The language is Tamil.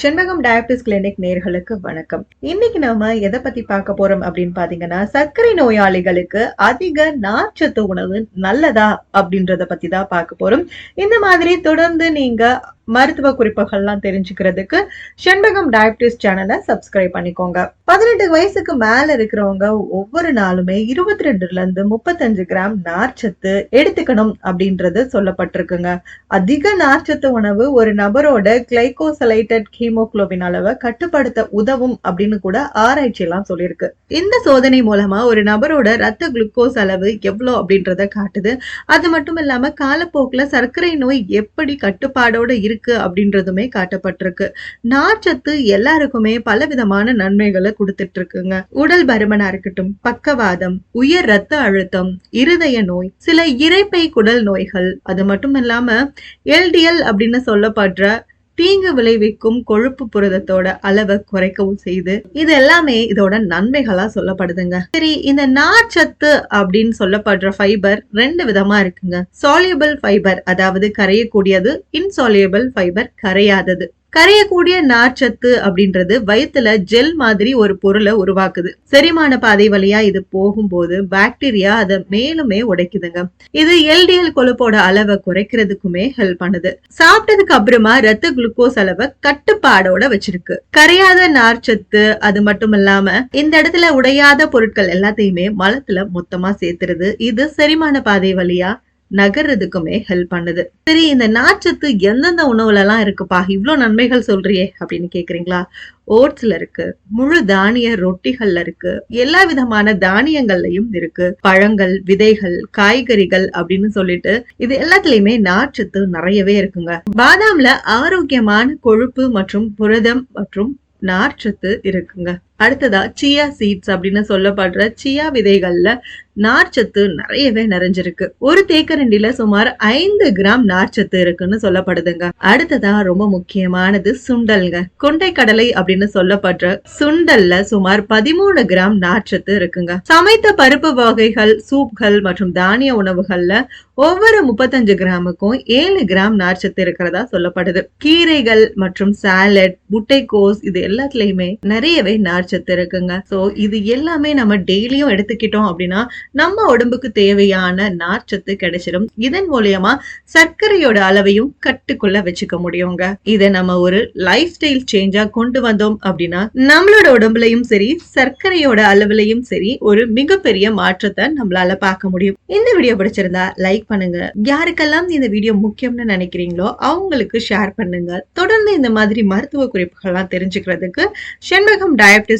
செண்பகம் டயபிட்டிஸ் கிளினிக் நேர்களுக்கு வணக்கம். இன்னைக்கு நாம எதை பத்தி பார்க்க போறோம் அப்படின்னு பாத்தீங்கன்னா சர்க்கரை நோயாளிகளுக்கு அதிக நார்ச்சத்து உணவு நல்லதா அப்படின்றத பத்தி தான் பார்க்க போறோம். இந்த மாதிரி தொடர்ந்து நீங்க மருத்துவ குறிப்புகள்லாம் தெரிஞ்சுக்கிறதுக்கு செண்பகம் டயபிட்டிஸ் சேனலை சப்ஸ்கிரைப் பண்ணிக்கோங்க. பதினெட்டு வயசுக்கு மேல இருக்கிறவங்க ஒவ்வொரு நாளுமே இருபத்தி ரெண்டுல இருந்து முப்பத்தஞ்சு கிராம் நார்ச்சத்து எடுத்துக்கணும் அப்படின்றது சொல்லப்பட்டிருக்குங்க. அதிக நார்ச்சத்து உணவு ஒரு நபரோட கிளைகோசலைட்டட் ஹீமோகுளோபின் அளவை கட்டுப்படுத்த உதவும் அப்படின்னு கூட ஆராய்ச்சி எல்லாம் சொல்லியிருக்கு. இந்த சோதனை மூலமா ஒரு நபரோட ரத்த குளுக்கோஸ் அளவு எவ்வளவு அப்படின்றத காட்டுது. அது மட்டும் இல்லாம காலப்போக்குல சர்க்கரை நோய் எப்படி கட்டுப்பாடோட இருக்கு அப்படின்றதுமே காட்டப்பட்டிருக்கு. நார்ச்சத்து எல்லாருக்குமே பல விதமான நன்மைகளை கொடுத்துட்டு இருக்குங்க உடல் பருமனா இருக்கட்டும் பக்கவாதம் உயர் ரத்த அழுத்தம் இருதய நோய் சில இறைப்பை குடல் நோய்கள் அது மட்டும் இல்லாம எல்டிஎல் அப்படின்னு சொல்லப்படுற தீங்கு விளைவிக்கும் கொழுப்பு புரதத்தோட அளவை குறைக்கவும் செய்யுது. இது எல்லாமே இதோட நன்மைகளா சொல்லப்படுதுங்க. சரி இந்த நார்ச்சத்து அப்படின்னு சொல்லப்படுற ஃபைபர் ரெண்டு விதமா இருக்குங்க. சாலியபிள் ஃபைபர் அதாவது கரையக்கூடியது இன்சாலியபிள் ஃபைபர் கரையாதது. கரையக்கூடிய நார்ச்சத்து அப்படின்றது வயித்துல ஜெல் மாதிரி ஒரு பொருளை உருவாக்குது. செரிமான பாதை வழியா இது போகும்போது பாக்டீரியா அதை மேலுமே உடைக்குதுங்க. இது எல்டிஎல் கொழுப்போட அளவை குறைக்கிறதுக்குமே ஹெல்ப் பண்ணுது. சாப்பிட்டதுக்கு அப்புறமா ரத்த குளுக்கோஸ் அளவை கட்டுப்பாடோட வச்சிருக்கு. கரையாத நார்ச்சத்து அது மட்டும் இல்லாம இந்த இடத்துல உடையாத பொருட்கள் எல்லாத்தையுமே மலத்துல மொத்தமா சேர்த்துருது. இது செரிமான பாதை வழியா நகர்றதுக்குமே ஹெல்ப் பண்ணுது. சரி இந்த நார்ச்சத்து எந்தெந்த உணவுல எல்லாம் இருக்குப்பா? இவ்ளோ நன்மைகள் சொல்றியே அப்படின்னு கேக்குறீங்களா? ஓட்ஸ்ல இருக்கு முழு தானிய ரொட்டிகள்ல இருக்கு எல்லா விதமான தானியங்கள்லயும் இருக்கு. பழங்கள் விதைகள் காய்கறிகள் அப்படின்னு சொல்லிட்டு இது எல்லாத்துலயுமே நார்ச்சத்து நிறையவே இருக்குங்க. பாதாம்ல ஆரோக்கியமான கொழுப்பு மற்றும் புரதம் மற்றும் நார்ச்சத்து இருக்குங்க. அடுத்ததா சியா சீட்ஸ் அப்படின்னு சொல்லப்படுற சியா விதைகள்ல நார்ச்சத்து நிறையவே நிறைஞ்சிருக்கு. ஒரு தேக்கரண்டில சுமார் ஐந்து கிராம் நார்ச்சத்து இருக்குன்னு சொல்லப்படுதுங்க. அடுத்ததா ரொம்ப முக்கியமானது சுண்டல்ங்க. கொண்டை கடலை அப்படின்னு சொல்லப்படுற சுண்டல்ல சுமார் பதிமூணு கிராம் நார்ச்சத்து இருக்குங்க. சமைத்த பருப்பு வகைகள் சூப்கள் மற்றும் தானிய உணவுகள்ல ஒவ்வொரு முப்பத்தஞ்சு கிராமுக்கும் ஏழு கிராம் நார்ச்சத்து இருக்கிறதா சொல்லப்படுது. கீரைகள் மற்றும் சாலட் முட்டைக்கோஸ் இது எல்லாத்துலயுமே நிறையவே நார்ச்சத்து இருக்குங்க ஸோ இது எல்லாமே நம்ம டெய்லியும் எடுத்துக்கிட்டோம் அப்படின்னா நம்ம உடம்புக்கு தேவையான நார்ச்சத்து கிடைச்சிடும் இதன் மூலியமா சர்க்கரையோட அளவையும் கட்டுக்குள்ள வச்சுக்க முடியுங்க. இதை நம்ம ஒரு லைஃப் ஸ்டைல் சேஞ்சா கொண்டு வந்தோம் அப்படின்னா நம்மளோட உடம்புலயும் சரி சர்க்கரையோட அளவுலயும் சரி ஒரு மிகப்பெரிய மாற்றத்தை நம்மளால பார்க்க முடியும். இந்த வீடியோ பிடிச்சிருந்தா லைக் பண்ணுங்க. யாருக்கெல்லாம் இந்த வீடியோ முக்கியம்னு நினைக்கிறீங்களோ அவங்களுக்கு ஷேர் பண்ணுங்க. தொடர்ந்து இந்த மாதிரி மருத்துவ குறிப்புகள்லாம் தெரிஞ்சுக்கிறதுக்கு செண்பகம் டயபிட்டிஸ்